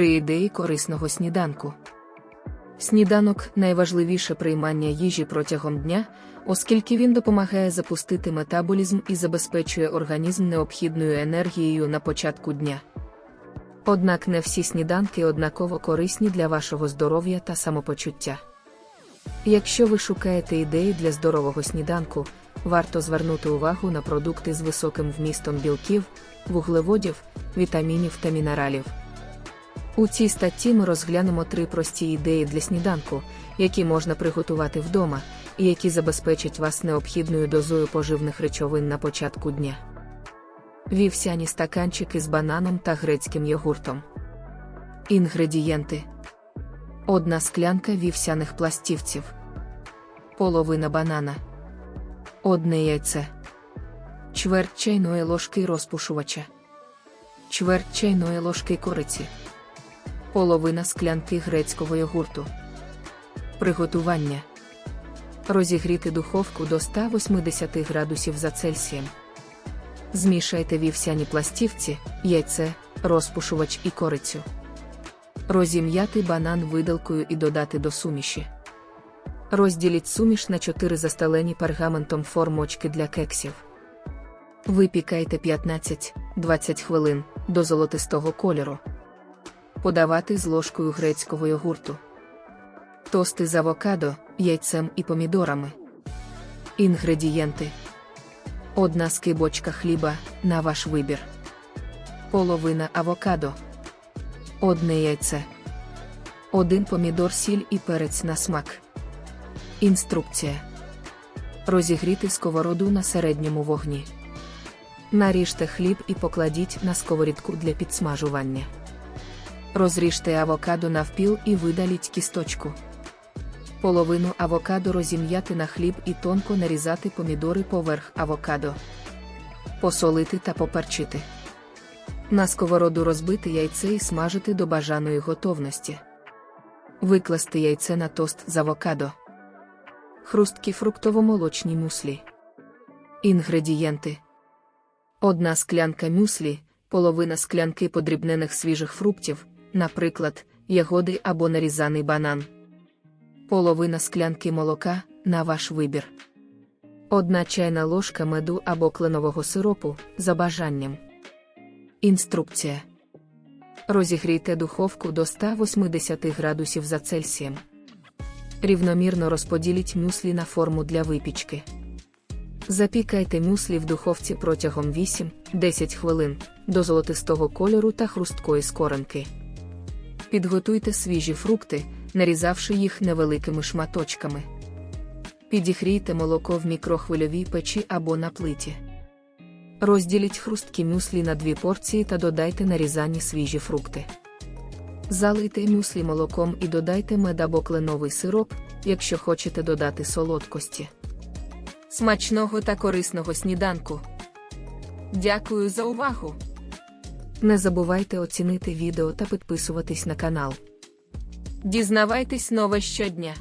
Три ідеї корисного сніданку. Сніданок найважливіше приймання їжі протягом дня, оскільки він допомагає запустити метаболізм і забезпечує організм необхідною енергією на початку дня. Однак не всі сніданки однаково корисні для вашого здоров'я та самопочуття. Якщо ви шукаєте ідеї для здорового сніданку, варто звернути увагу на продукти з високим вмістом білків, вуглеводів, вітамінів та мінералів. У цій статті ми розглянемо три прості ідеї для сніданку, які можна приготувати вдома, і які забезпечать вас необхідною дозою поживних речовин на початку дня. Вівсяні стаканчики з бананом та грецьким йогуртом. Інгредієнти: одна склянка вівсяних пластівців, половина банана, одне яйце, чверть чайної ложки розпушувача, чверть чайної ложки кориці половина склянки грецького йогурту. Приготування. Розігріти духовку до 180 градусів за Цельсієм. Змішайте вівсяні пластівці, яйце, розпушувач і корицю. Розім'яти банан видалкою і додати до суміші. Розділіть суміш на 4 застелені пергаментом формочки для кексів. Випікайте 15-20 хвилин до золотистого кольору подавати з ложкою грецького йогурту. Тости з авокадо, яйцем і помідорами. Інгредієнти: одна скибочка хліба на ваш вибір, половина авокадо, одне яйце, один помідор сіль і перець на смак. Інструкція. Розігріти сковороду на середньому вогні. Наріжте хліб і покладіть на сковорідку для підсмажування. Розріжте авокадо навпіл і видаліть кісточку. Половину авокадо розім'яти на хліб і тонко нарізати помідори поверх авокадо. Посолити та поперчити. На сковороду розбити яйце і смажити до бажаної готовності. Викласти яйце на тост з авокадо. Хрусткі фруктово-молочні мюслі. Інгредієнти: Одна склянка мюслі, половина склянки подрібнених свіжих фруктів, наприклад, ягоди або нарізаний банан. Половина склянки молока на ваш вибір. Одна чайна ложка меду або кленового сиропу за бажанням. Інструкція. Розігрійте духовку до 180 градусів за Цельсієм. Рівномірно розподіліть мюслі на форму для випічки. Запікайте мюслі в духовці протягом 8-10 хвилин до золотистого кольору та хрусткої скоринки. Підготуйте свіжі фрукти, нарізавши їх невеликими шматочками. Підігрійте молоко в мікрохвильовій печі або на плиті. Розділіть хрусткі мюслі на дві порції та додайте нарізані свіжі фрукти. Залийте мюслі молоком і додайте мед або кленовий сироп, якщо хочете додати солодкості. Смачного та корисного сніданку. Дякую за увагу! Не забувайте оцінити відео та підписуватись на канал. Дізнавайтесь нове щодня.